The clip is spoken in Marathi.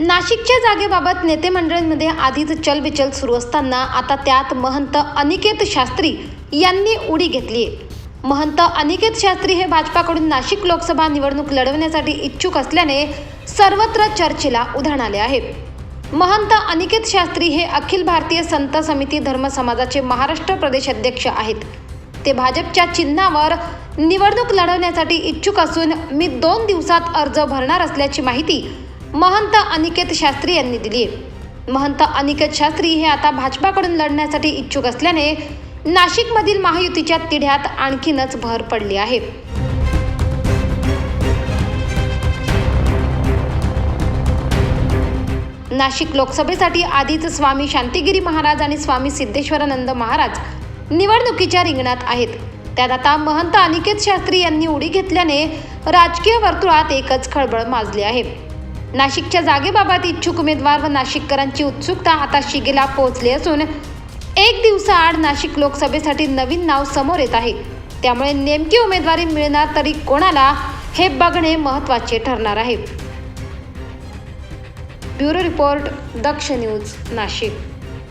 नाशिकच्या जागेबाबत नेते मंडळींमध्ये आधीच चलबिचल सुरू असताना आता त्यात महंत अनिकेत शास्त्री यांनी उडी घेतली महंत अनिकेत शास्त्री हे भाजपाकडून नाशिक लोकसभा निवडणूक लढवण्यासाठी इच्छुक असल्याने सर्वत्र चर्चेला उधाण आले आहे महंत अनिकेत शास्त्री हे अखिल भारतीय संत समिती धर्म समाजाचे महाराष्ट्र प्रदेश अध्यक्ष आहेत. ते भाजपच्या चिन्हावर निवडणूक लढवण्यासाठी इच्छुक असून मी दोन दिवसात अर्ज भरणार असल्याची माहिती महंत अनिकेत शास्त्री यांनी दिली. महंत अनिकेत शास्त्री हे आता भाजपाकडून लढण्यासाठी इच्छुक असल्याने नाशिकमधील महायुतीच्या तिढ्यात आणखीनच भर पडली आहे. नाशिक लोकसभेसाठी आधीच स्वामी शांतिगिरी महाराज आणि स्वामी सिद्धेश्वरानंद महाराज निवडणुकीच्या रिंगणात आहेत. त्यात आता महंत अनिकेत शास्त्री यांनी उडी घेतल्याने राजकीय वर्तुळात एकच खळबळ माजली आहे. नाशिकच्या जागेबाबत इच्छुक उमेदवार व नाशिककरांची उत्सुकता आता शिगेला पोहोचली असून एक दिवसाआड नाशिक लोकसभेसाठी नवीन नाव समोर येत आहे. त्यामुळे नेमकी उमेदवारी मिळणार तरी कोणाला हे बघणे महत्त्वाचे ठरणार आहे. Bureau report Daksh news Nashik.